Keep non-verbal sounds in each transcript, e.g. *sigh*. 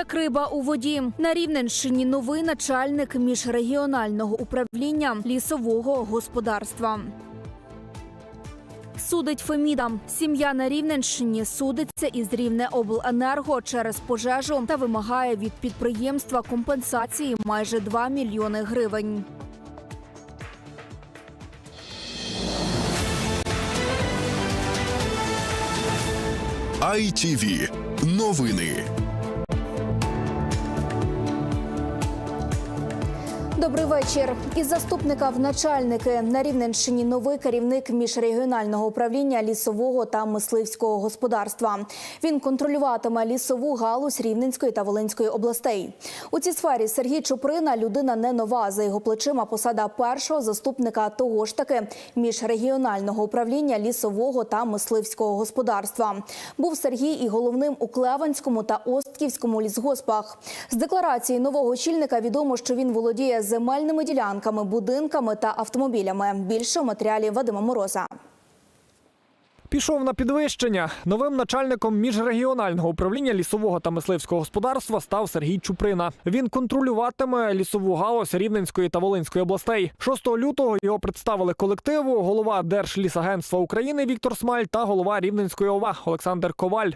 Як риба у воді на Рівненщині новий начальник міжрегіонального управління лісового господарства. Судить Феміда. Сім'я на Рівненщині судиться із Рівнеобленерго через пожежу та вимагає від підприємства компенсації майже 2 мільйони гривень. ITV. Новини. Добрий вечір. Із заступника в начальники на Рівненщині новий керівник міжрегіонального управління лісового та мисливського господарства. Він контролюватиме лісову галузь Рівненської та Волинської областей. У цій сфері Сергій Чуприна людина не нова. За його плечима посада першого заступника того ж таки міжрегіонального управління лісового та мисливського господарства. Був Сергій і головним у Клеванському та Остківському лісгоспах. З декларації нового очільника відомо, що він володіє земельними ділянками, будинками та автомобілями. Більше у матеріалі Вадима Мороза. Пішов на підвищення. Новим начальником міжрегіонального управління лісового та мисливського господарства став Сергій Чуприна. Він контролюватиме лісову галузь Рівненської та Волинської областей. 6 лютого його представили колективу голова Держлісагентства України Віктор Смаль та голова Рівненської ОВА Олександр Коваль.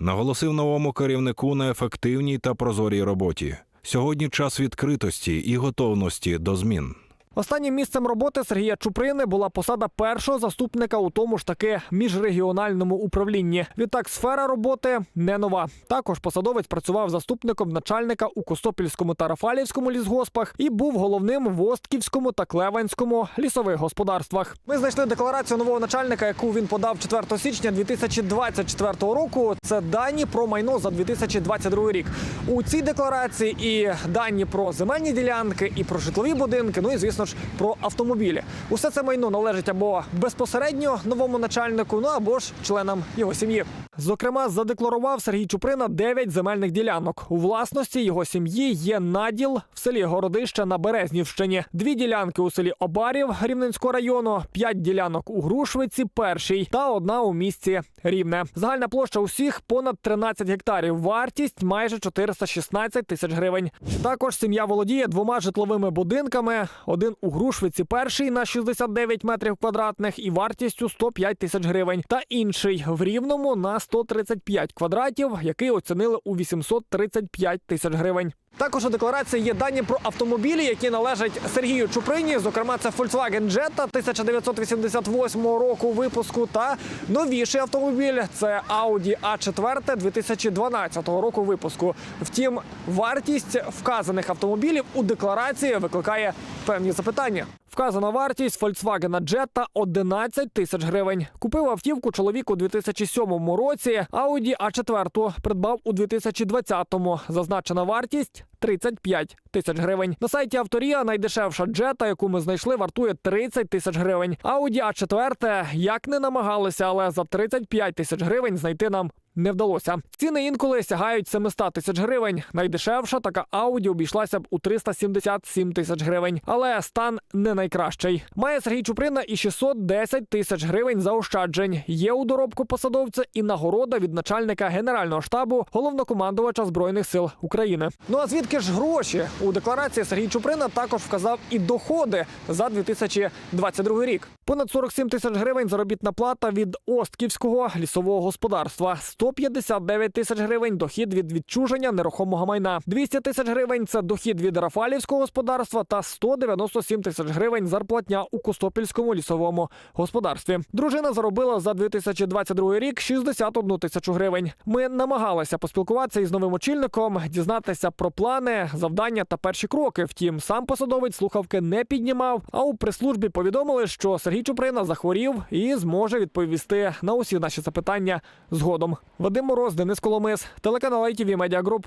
Наголосив новому керівнику на ефективній та прозорій роботі. Сьогодні час відкритості і готовності до змін. Останнім місцем роботи Сергія Чуприни була посада першого заступника у тому ж таки міжрегіональному управлінні. Відтак, сфера роботи не нова. Також посадовець працював заступником начальника у Костопільському та Рафалівському лісгоспах і був головним в Остківському та Клеванському лісових господарствах. Ми знайшли декларацію нового начальника, яку він подав 4 січня 2024 року. Це дані про майно за 2022 рік. У цій декларації і дані про земельні ділянки, і про житлові будинки. Ну і звісно ж про автомобілі. Усе це майно належить або безпосередньо новому начальнику, ну або ж членам його сім'ї. Зокрема, задекларував Сергій Чуприна 9 земельних ділянок. У власності його сім'ї є наділ в селі Городище на Березнівщині, дві ділянки у селі Обарів Рівненського району, п'ять ділянок у Грушвиці, першій та одна у місті Рівне. Загальна площа усіх понад 13 гектарів. Вартість майже 416 тисяч гривень. Також сім'я володіє двома житловими будинками: один у Грушвиці, перший на 69 метрів квадратних і вартістю 105 тисяч гривень, та інший в Рівному на 135 квадратів, який оцінили у 835 тисяч гривень. Також у декларації є дані про автомобілі, які належать Сергію Чуприні. Зокрема, це Volkswagen Jetta 1988 року випуску та новіший автомобіль це Audi A4 2012 року випуску. Втім, вартість вказаних автомобілів у декларації викликає певні запитання. Вказана вартість Volkswagen Jetta 11 тисяч гривень. Купив автівку чоловік у 2007 році. Audi A4 придбав у 2020-му. Зазначена вартість 35 тисяч гривень. На сайті авторія найдешевша джета, яку ми знайшли, вартує 30 тисяч гривень. Audi A4 як не намагалися, але за 35 тисяч гривень знайти нам. Не вдалося. Ціни інколи сягають 700 тисяч гривень. Найдешевша така Ауді обійшлася б у 377 тисяч гривень. Але стан не найкращий. Має Сергій Чуприна і 610 тисяч гривень заощаджень. Є у доробку посадовця і нагорода від начальника генерального штабу головнокомандувача збройних сил України. Ну а звідки ж гроші у декларації Сергій Чуприна також вказав і доходи за 2022 рік. Понад 47 тисяч гривень заробітна плата від Остківського лісового господарства. 159 тисяч гривень дохід від відчуження нерухомого майна. 200 тисяч гривень це дохід від Рафалівського господарства та 197 тисяч гривень зарплатня у Костопільському лісовому господарстві. Дружина заробила за 2022 рік 61 тисячу гривень. Ми намагалися поспілкуватися із новим очільником, дізнатися про плани, завдання та перші кроки. Втім, сам посадовець слухавки не піднімав. А у прес-службі повідомили, що Сергій Чуприна захворів і зможе відповісти на усі наші запитання згодом. Вадим Мороз, Денис Коломис, телеканал ITV Media Group.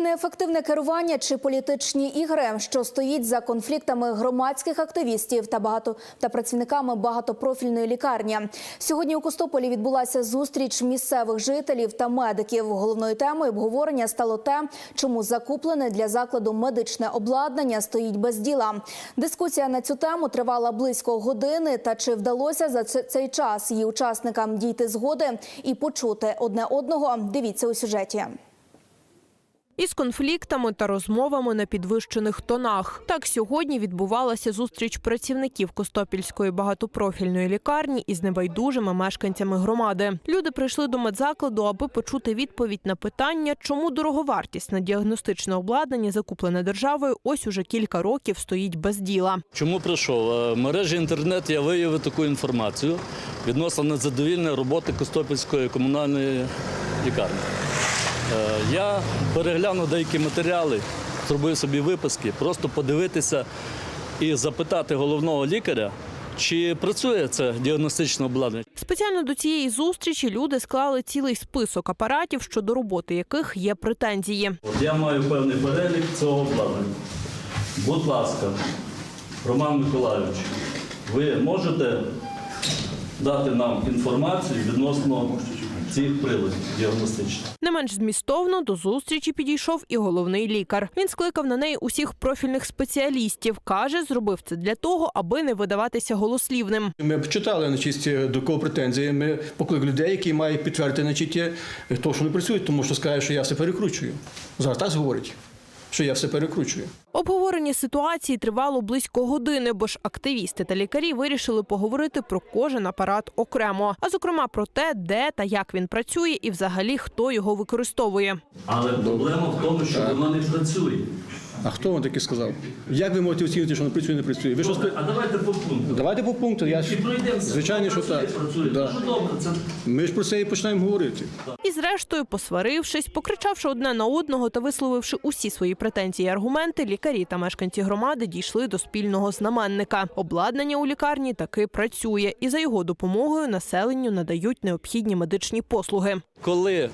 Неефективне керування чи політичні ігри, що стоїть за конфліктами громадських активістів та багато та працівниками багатопрофільної лікарні. Сьогодні у Костополі відбулася зустріч місцевих жителів та медиків. Головною темою обговорення стало те, чому закуплене для закладу медичне обладнання стоїть без діла. Дискусія на цю тему тривала близько години. Та чи вдалося за цей час її учасникам дійти згоди і почути одне одного? Дивіться у сюжеті. Із конфліктами та розмовами на підвищених тонах. Так сьогодні відбувалася зустріч працівників Костопільської багатопрофільної лікарні із небайдужими мешканцями громади. Люди прийшли до медзакладу, аби почути відповідь на питання, чому дороговартісне діагностичне обладнання, закуплене державою, ось уже кілька років стоїть без діла. Чому прийшов? Е, мережі інтернет я виявив таку інформацію відносно незадовільної роботи Костопільської комунальної лікарні. Е, Я переглянув деякі матеріали, зробив собі виписки, просто подивитися і запитати головного лікаря, чи працює це діагностичне обладнання. Спеціально до цієї зустрічі люди склали цілий список апаратів, щодо роботи яких є претензії. От я маю певний перелік цього обладнання. Будь ласка, Роман Миколайович, ви можете дати нам інформацію відносно цих прилади діагностичні. Не менш змістовно до зустрічі підійшов і головний лікар. Він скликав на неї усіх профільних спеціалістів. каже, зробив це для того, аби не видаватися голослівним. Ми почитали читали значить, до кого претензії. Ми покликали людей, які мають підтвердити значить, то, що не працюють, тому що скаже, що я все перекручую. Зараз так говорить, що я все перекручую. Обговорення ситуації тривало близько години, бо ж активісти та лікарі вирішили поговорити про кожен апарат окремо, а зокрема про те, де та як він працює, і взагалі хто його використовує. Але проблема в тому, що воно не працює. А хто вам таке сказав? Як ви можете оцінити, що не працює, не працює? Ви що спи- А давайте по пункту. Давайте по пункту. Я ж... І пройдемося. Звичайно, що Працює, так. Працює. Да. Дуже добре. Це Ми ж про це і починаємо говорити. І зрештою, посварившись, покричавши одне на одного та висловивши усі свої претензії і аргументи, лікарі та мешканці громади дійшли до спільного знаменника. Обладнання у лікарні таки працює, і за його допомогою населенню надають необхідні медичні послуги. коли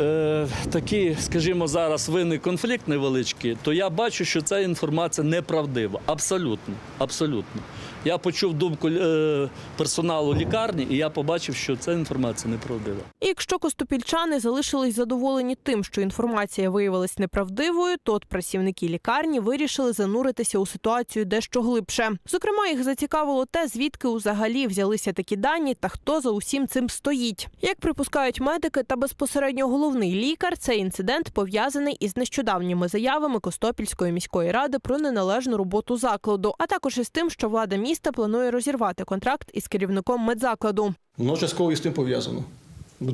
е, такий, скажімо, зараз виник конфлікт невеличкий, то я бачу, що ця інформація неправдива. Абсолютно. Абсолютно. Я почув думку е, персоналу лікарні, і я побачив, що ця інформація неправдива. І якщо костопільчани залишились задоволені тим, що інформація виявилась неправдивою, то от працівники лікарні вирішили зануритися у ситуацію дещо глибше. Зокрема, їх зацікавило те, звідки взагалі взялися такі дані та хто за усім цим стоїть. Як припускають медики та безпосередньо головний лікар, цей інцидент пов'язаний із нещодавніми заявами Костопільської міської ради про неналежну роботу закладу, а також із тим, що влада міста планує розірвати контракт із керівником медзакладу. Воно частково із тим пов'язано.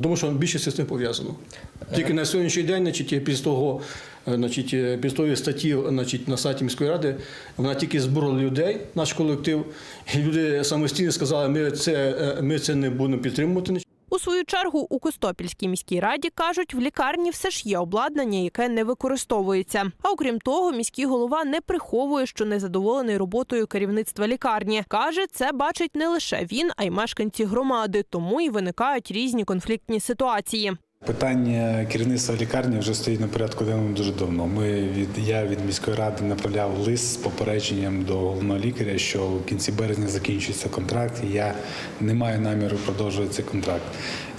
Тому що більшість з цим пов'язано. Тільки на сьогоднішній день, значить, після того, е, значить, після тої статті значить, на сайті міської ради, вона тільки зборола людей, наш колектив, і люди самостійно сказали, ми це, е, ми це не будемо підтримувати. У свою чергу у Костопільській міській раді кажуть, в лікарні все ж є обладнання, яке не використовується. А окрім того, міський голова не приховує, що незадоволений роботою керівництва лікарні. каже, це бачить не лише він, а й мешканці громади, тому і виникають різні конфліктні ситуації. Питання керівництва лікарні вже стоїть на порядку денному дуже давно. Ми від я від міської ради направляв лист з попередженням до головного лікаря, що в кінці березня закінчується контракт, і я не маю наміру продовжувати цей контракт.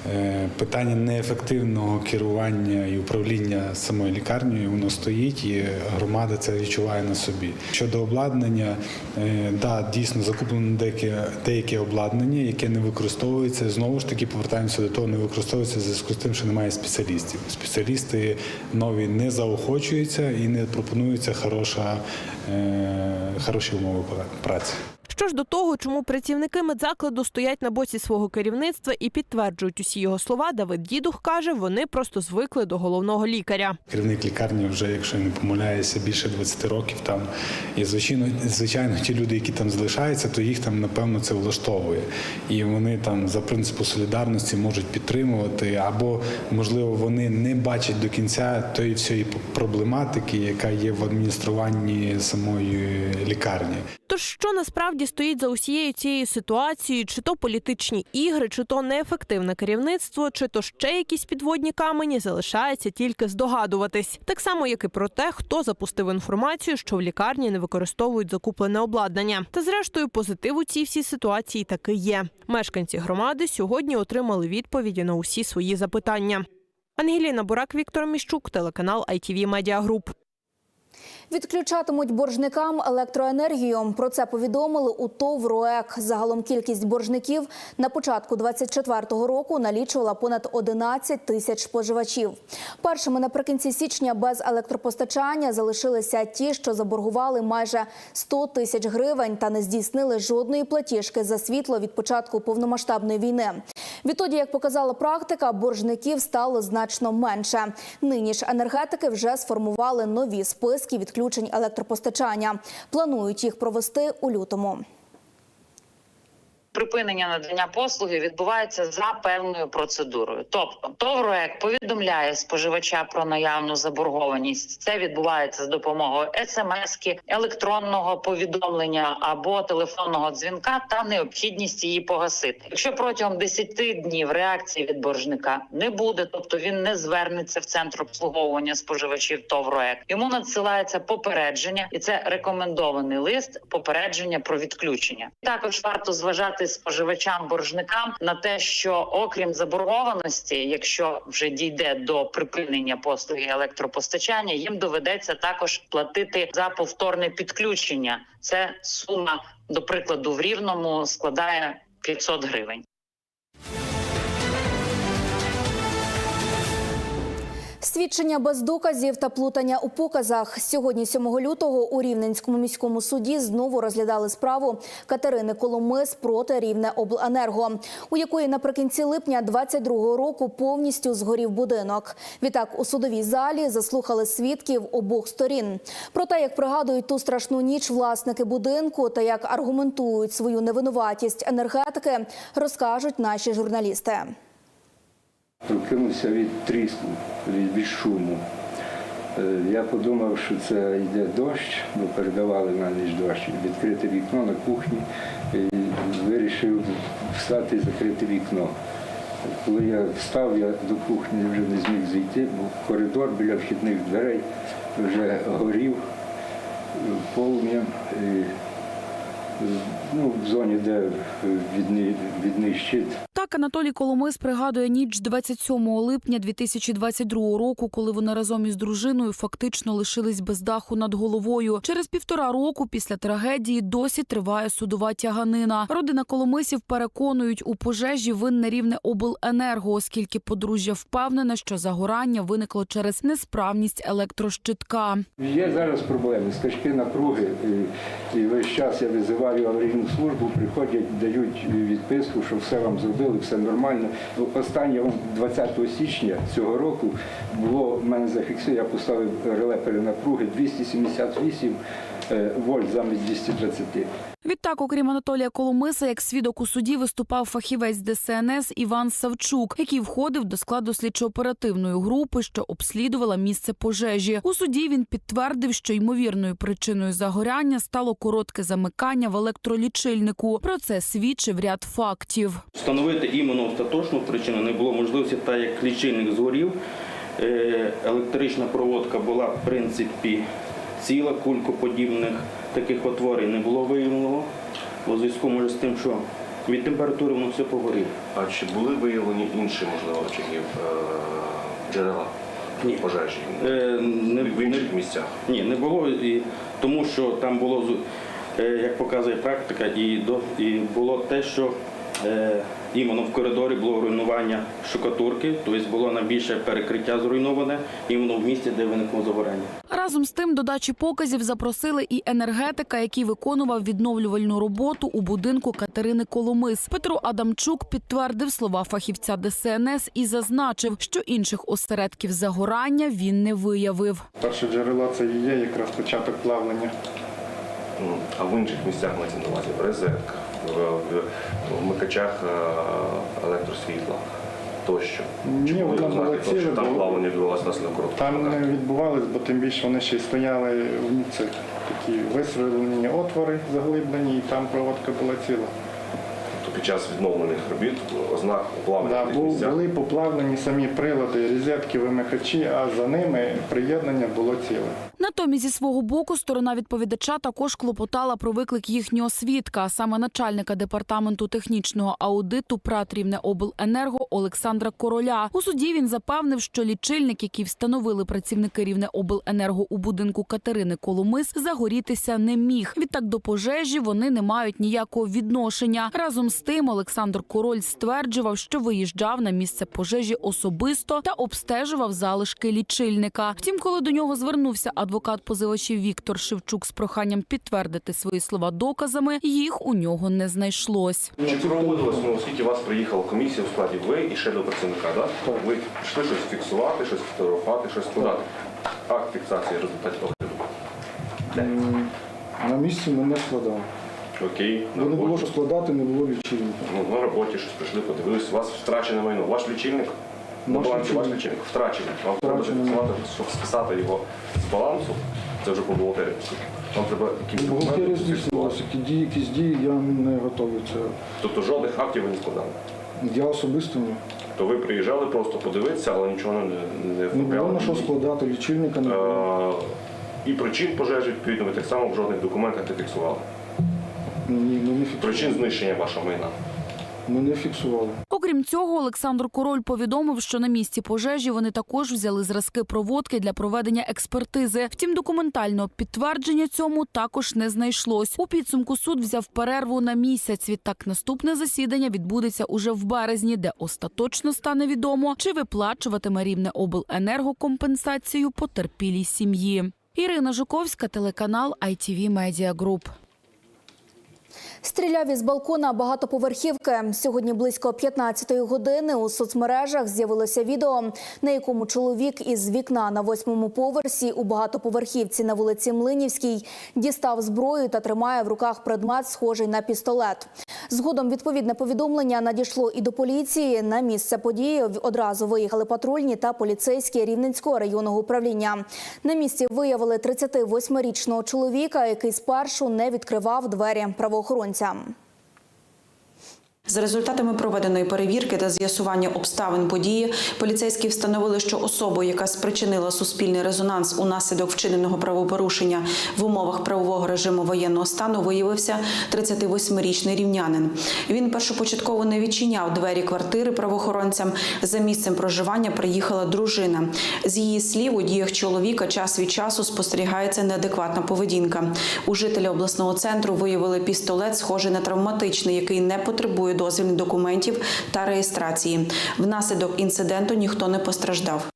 Е, Питання неефективного керування і управління самою лікарнею воно стоїть, і громада це відчуває на собі. Щодо обладнання, е, да, дійсно закуплено деяке, деяке обладнання, яке не використовується. Знову ж таки, повертаємося до того, не використовується в зв'язку з тим, що немає спеціалістів. Спеціалісти нові не заохочуються і не пропонується хороша, е, хороші умови праці. Що ж до того, чому працівники медзакладу стоять на боці свого керівництва і підтверджують усі його слова, Давид Дідух каже, вони просто звикли до головного лікаря. Керівник лікарні вже, якщо не помиляюся, більше 20 років там. І звичайно, звичайно, ті люди, які там залишаються, то їх там напевно це влаштовує. І вони там за принципу солідарності можуть підтримувати, або можливо вони не бачать до кінця тої всієї проблематики, яка є в адмініструванні самої лікарні. Тож що насправді стоїть за усією цією ситуацією, чи то політичні ігри, чи то неефективне керівництво, чи то ще якісь підводні камені, залишається тільки здогадуватись. Так само, як і про те, хто запустив інформацію, що в лікарні не використовують закуплене обладнання. Та зрештою, позитив у цій всій ситуації таки є. Мешканці громади сьогодні отримали відповіді на усі свої запитання. Ангеліна Бурак, Віктор Міщук, телеканал ITV Media Group. Відключатимуть боржникам електроенергію. Про це повідомили у ТОВ «РОЕК». Загалом кількість боржників на початку 2024 року налічувала понад 11 тисяч споживачів. Першими наприкінці січня без електропостачання залишилися ті, що заборгували майже 100 тисяч гривень та не здійснили жодної платіжки за світло від початку повномасштабної війни. Відтоді, як показала практика, боржників стало значно менше. Нині ж енергетики вже сформували нові списки відключень електропостачання. Планують їх провести у лютому. Припинення надання послуги відбувається за певною процедурою. Тобто, ТОВРОЕК повідомляє споживача про наявну заборгованість. Це відбувається з допомогою смс-ки, електронного повідомлення або телефонного дзвінка та необхідність її погасити. Якщо протягом 10 днів реакції від боржника не буде, тобто він не звернеться в центр обслуговування споживачів ТОВРОЕК, йому надсилається попередження, і це рекомендований лист попередження про відключення. Також варто зважати споживачам боржникам на те, що окрім заборгованості, якщо вже дійде до припинення послуги електропостачання, їм доведеться також платити за повторне підключення. Це сума, до прикладу, в рівному складає 500 гривень. Свідчення без доказів та плутання у показах. Сьогодні, 7 лютого, у Рівненському міському суді знову розглядали справу Катерини Коломис проти Рівне обленерго, у якої наприкінці липня 22-го року повністю згорів будинок. Відтак у судовій залі заслухали свідків обох сторін. Про те, як пригадують ту страшну ніч власники будинку та як аргументують свою невинуватість енергетики, розкажуть наші журналісти. Прокинувся від тріску, від, шуму. Е, Я подумав, що це йде дощ, бо передавали на ніч дощ, відкрити вікно на кухні і вирішив встати і закрити вікно. Коли я встав, я до кухні вже не зміг зійти, бо коридор біля вхідних дверей вже горів е, полум'ям. Е, Ну, в зоні, де відний, відний щит, Так Анатолій Коломис пригадує ніч 27 липня 2022 року, коли вони разом із дружиною фактично лишились без даху над головою. Через півтора року після трагедії досі триває судова тяганина. Родина Коломисів переконують, у пожежі винне рівне обленерго, оскільки подружжя впевнене, що загорання виникло через несправність електрощитка. Є зараз проблеми, скачки напруги, і, і весь час я визиваю аварійну службу, приходять, дають відписку, що все вам зробили, все нормально. Останнє 20 січня цього року було в мене зафіксовано, я поставив реле перенапруги 278 е, вольт замість 220. Відтак, окрім Анатолія Коломиса, як свідок у суді виступав фахівець ДСНС Іван Савчук, який входив до складу слідчо-оперативної групи, що обслідувала місце пожежі. У суді він підтвердив, що ймовірною причиною загоряння стало коротке замикання в електролічильнику. Про це свідчив ряд фактів. Встановити іменно остаточну причину не було можливості, так як лічильник згорів. е, Електрична проводка була в принципі ціла, кулькоподібних таких отворень не було виявлено. У зв'язку може з тим, що від температури воно все погоріло. А чи були виявлені інші, можливо, очаги е, джерела Ні. пожежі Е, Не, в інших місцях? Ні, не було, і, тому що там було, е, як показує практика, і, до, і було те, що е, іменно в коридорі було руйнування штукатурки, тобто було найбільше перекриття зруйноване іменно в місці, де виникло загорання. Разом з тим до дачі показів запросили і енергетика, який виконував відновлювальну роботу у будинку Катерини Коломис. Петро Адамчук підтвердив слова фахівця ДСНС і зазначив, що інших осередків загорання він не виявив. Перше джерело це і є якраз початок плавлення. А в інших місцях мається на увазі в розетках, в, в, в вмикачах е, електросвітла тощо. Ні, було ознаки того, що там плавлення відбувалося наслідок короткого Там не відбувалось, бо тим більше вони ще й стояли в цих такі висверлені отвори заглиблені, і там проводка була ціла. Тобто під час відновлених робіт ознак плавлення Да, бу- були поплавлені самі прилади, розетки, вимикачі, а за ними приєднання було ціле. На Натомість, зі свого боку, сторона відповідача також клопотала про виклик їхнього свідка, саме начальника департаменту технічного аудиту ПРАТ Рівнеобленерго Олександра Короля. У суді він запевнив, що лічильник, який встановили працівники Рівнеобленерго у будинку Катерини Коломис, загорітися не міг. Відтак до пожежі вони не мають ніякого відношення. Разом з тим, Олександр Король стверджував, що виїжджав на місце пожежі особисто та обстежував залишки лічильника. Втім, коли до нього звернувся адвокат позивачів Віктор Шевчук з проханням підтвердити свої слова доказами, їх у нього не знайшлось. Чи проводилось, ну, оскільки у вас приїхала комісія у складі ви і ще до працівника, да? ви пішли щось фіксувати, щось фотографувати, щось складати. Акт фіксації результатів огляду. На місці мене складав. Окей, на Бо не було роботі. що складати, не було лічильника. Ну, на роботі щось прийшли, подивились, у вас втрачене майно. Ваш лічильник? На балансі втрачений. Вам треба зафіксувати, щоб списати його з балансу. Це вже по бухгалтерії. Вам треба якісь Бухгалтерія документи які дії, якісь дії, я не готовий це. Тобто жодних актів ви не складали. Я особисто ні. То ви приїжджали просто подивитися, але нічого не, не Не було на що складати, лічильника не було. Е, І причин пожежі, відповідно, ви так само в жодних документах не фіксували. Ні, ми не Причин знищення вашого майна. Ми не фіксували. Окрім цього, Олександр Король повідомив, що на місці пожежі вони також взяли зразки проводки для проведення експертизи. Втім, документального підтвердження цьому також не знайшлось. У підсумку суд взяв перерву на місяць. Відтак наступне засідання відбудеться уже в березні, де остаточно стане відомо, чи виплачуватиме рівне обленерго компенсацію потерпілій сім'ї. Ірина Жуковська, телеканал ITV Media Group. Стріляв із балкона багатоповерхівки. Сьогодні близько 15-ї години у соцмережах з'явилося відео, на якому чоловік із вікна на восьмому поверсі у багатоповерхівці на вулиці Млинівській дістав зброю та тримає в руках предмет, схожий на пістолет. Згодом відповідне повідомлення надійшло і до поліції. На місце події одразу виїхали патрульні та поліцейські Рівненського районного управління. На місці виявили 38-річного чоловіка, який спершу не відкривав двері правоохоронцям. За результатами проведеної перевірки та з'ясування обставин події, поліцейські встановили, що особою, яка спричинила суспільний резонанс унаслідок вчиненого правопорушення в умовах правового режиму воєнного стану, виявився 38-річний рівнянин. Він першопочатково не відчиняв двері квартири правоохоронцям. За місцем проживання приїхала дружина. З її слів, у діях чоловіка час від часу спостерігається неадекватна поведінка. У жителя обласного центру виявили пістолет, схожий на травматичний, який не потребує дозвільних документів та реєстрації. Внаслідок інциденту ніхто не постраждав.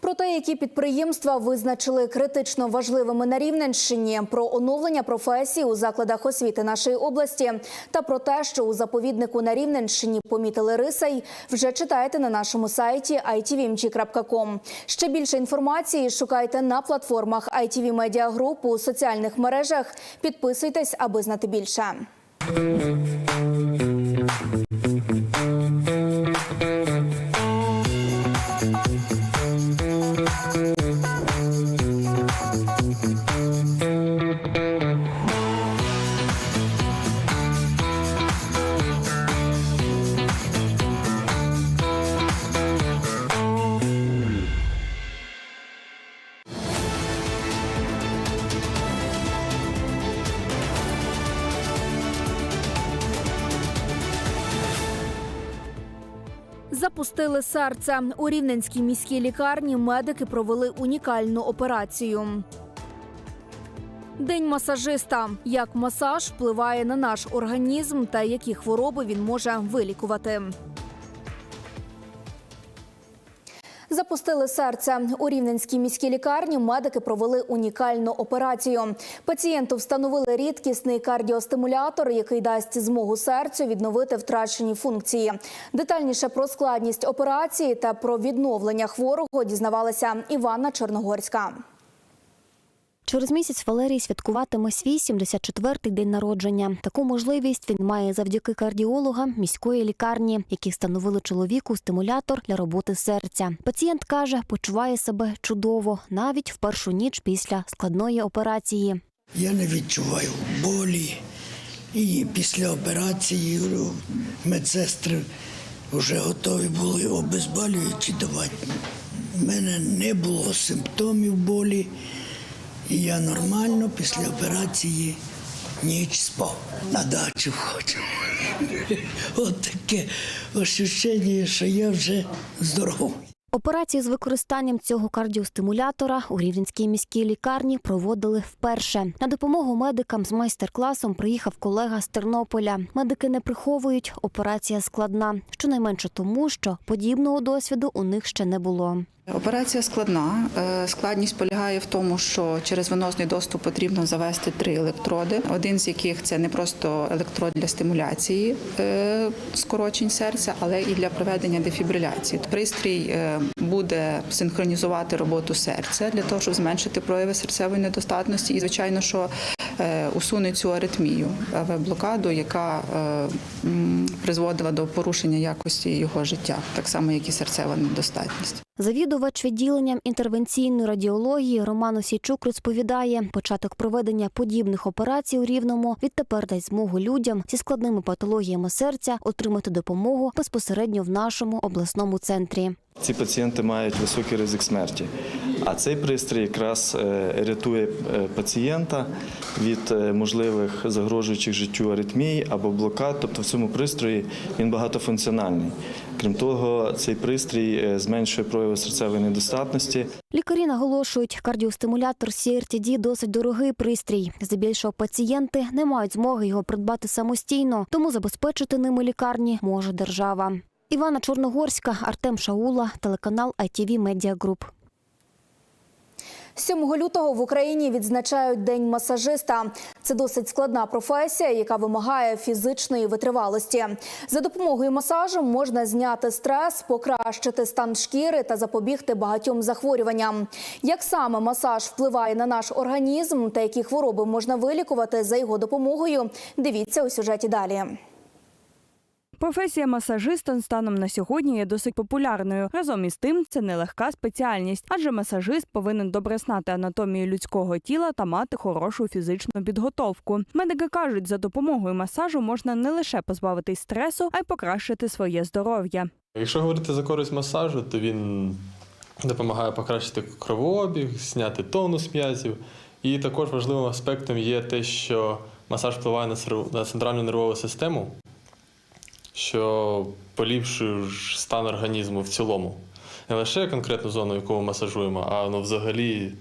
Про те, які підприємства визначили критично важливими на Рівненщині, про оновлення професій у закладах освіти нашої області та про те, що у заповіднику на Рівненщині помітили рисей, вже читаєте на нашому сайті itvmg.com. Ще більше інформації шукайте на платформах ITV Media Group у соціальних мережах. Підписуйтесь, аби знати більше. Thank you. Запустили серце у рівненській міській лікарні. Медики провели унікальну операцію. День масажиста. Як масаж впливає на наш організм та які хвороби він може вилікувати. Запустили серце у рівненській міській лікарні. Медики провели унікальну операцію. Пацієнту встановили рідкісний кардіостимулятор, який дасть змогу серцю відновити втрачені функції. Детальніше про складність операції та про відновлення хворого дізнавалася Іванна Чорногорська. Через місяць Валерій святкуватиме свій 74-й день народження. Таку можливість він має завдяки кардіологам міської лікарні, які встановили чоловіку стимулятор для роботи серця. Пацієнт каже, почуває себе чудово навіть в першу ніч після складної операції. Я не відчуваю болі. І після операції ну, медсестри вже готові були обезболюючі давати. в мене не було симптомів болі, я нормально після операції ніч спав. На дачу хочу. *laughs* От таке ощущення, що я вже здоровий. Операцію з використанням цього кардіостимулятора у Рівненській міській лікарні проводили вперше. На допомогу медикам з майстер-класом приїхав колега з Тернополя. Медики не приховують, операція складна, щонайменше тому, що подібного досвіду у них ще не було. Операція складна. Е, Складність полягає в тому, що через венозний доступ потрібно завести три електроди. Один з яких це не просто електрод для стимуляції е, скорочень серця, але і для проведення дефібриляції. Пристрій е, буде синхронізувати роботу серця для того, щоб зменшити прояви серцевої недостатності, і звичайно, що усуне цю аритмію, блокаду, яка призводила до порушення якості його життя, так само як і серцева недостатність. Завідувач відділенням інтервенційної радіології Роман Осійчук розповідає, початок проведення подібних операцій у Рівному відтепер дасть змогу людям зі складними патологіями серця отримати допомогу безпосередньо в нашому обласному центрі. Ці пацієнти мають високий ризик смерті, а цей пристрій якраз е, рятує е, пацієнта від е, можливих загрожуючих життю аритмій або блокад. Тобто в цьому пристрої він багатофункціональний. Крім того, цей пристрій зменшує прояви серцевої недостатності. Лікарі наголошують, кардіостимулятор CRTD – досить дорогий пристрій. Здебільшого пацієнти не мають змоги його придбати самостійно, тому забезпечити ними лікарні може держава. Івана Чорногорська, Артем Шаула, телеканал ITV Media Group. 7 лютого в Україні відзначають День масажиста. Це досить складна професія, яка вимагає фізичної витривалості. За допомогою масажу можна зняти стрес, покращити стан шкіри та запобігти багатьом захворюванням. Як саме масаж впливає на наш організм та які хвороби можна вилікувати за його допомогою? Дивіться у сюжеті далі. Професія масажиста станом на сьогодні є досить популярною. Разом із тим, це нелегка спеціальність, адже масажист повинен добре знати анатомію людського тіла та мати хорошу фізичну підготовку. Медики кажуть, за допомогою масажу можна не лише позбавитись стресу, а й покращити своє здоров'я. Якщо говорити за користь масажу, то він допомагає покращити кровообіг, зняти тонус м'язів. І також важливим аспектом є те, що масаж впливає на центральну нервову систему, що поліпшує стан організму в цілому. Не лише конкретну зону, яку ми масажуємо, а ну, взагалі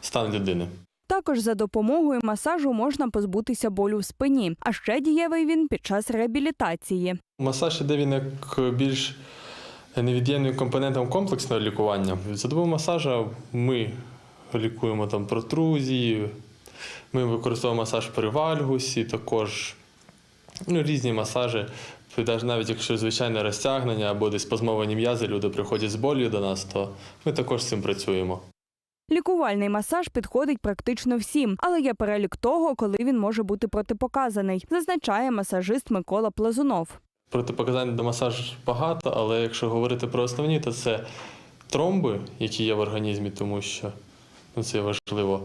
стан людини. Також за допомогою масажу можна позбутися болю в спині, а ще дієвий він під час реабілітації. Масаж іде він як більш невід'ємним компонентом комплексного лікування. За допомогою масажа ми лікуємо там протрузії, ми використовуємо масаж при вальгусі, також ну, різні масажі. Навіть навіть якщо звичайне розтягнення або десь спазмовані м'язи, люди приходять з болю до нас, то ми також з цим працюємо. Лікувальний масаж підходить практично всім, але є перелік того, коли він може бути протипоказаний, зазначає масажист Микола Плазунов. Протипоказань до масажу багато, але якщо говорити про основні, то це тромби, які є в організмі, тому що ну, це важливо.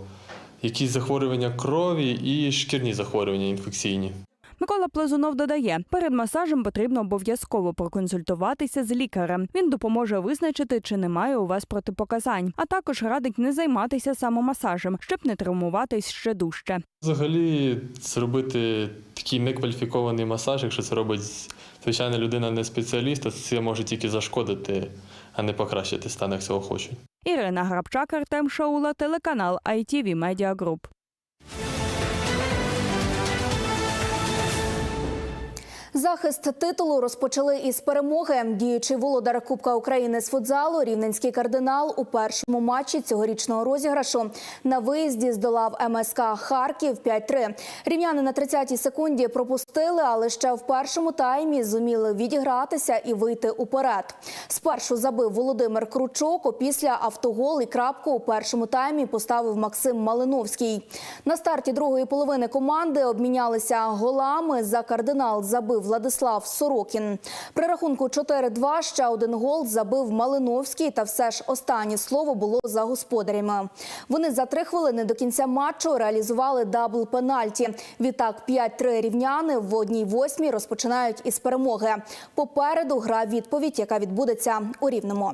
Якісь захворювання крові і шкірні захворювання інфекційні. Микола Плазунов додає, перед масажем потрібно обов'язково проконсультуватися з лікарем. Він допоможе визначити, чи немає у вас протипоказань, а також радить не займатися самомасажем, щоб не травмуватись ще дужче. Взагалі, зробити такий некваліфікований масаж, якщо це робить звичайна людина, не спеціаліст, то це може тільки зашкодити, а не покращити стан, як цього хочуть. Ірина Грабчак, Артем Шаула, телеканал ITV Media Group. Захист титулу розпочали із перемоги. Діючий володар Кубка України з футзалу Рівненський кардинал у першому матчі цьогорічного розіграшу на виїзді здолав МСК Харків 5-3. Рівняни на 30-й секунді пропустили, але ще в першому таймі зуміли відігратися і вийти уперед. Спершу забив Володимир Кручок. Опісля автогол і крапку у першому таймі поставив Максим Малиновський. На старті другої половини команди обмінялися голами. За кардинал забив Владислав Сорокін. При рахунку 4-2 ще один гол забив Малиновський. Та все ж останнє слово було за господарями. Вони за три хвилини до кінця матчу реалізували дабл пенальті. Відтак 5-3 рівняни в одній восьмій розпочинають із перемоги. Попереду гра відповідь, яка відбудеться у рівному.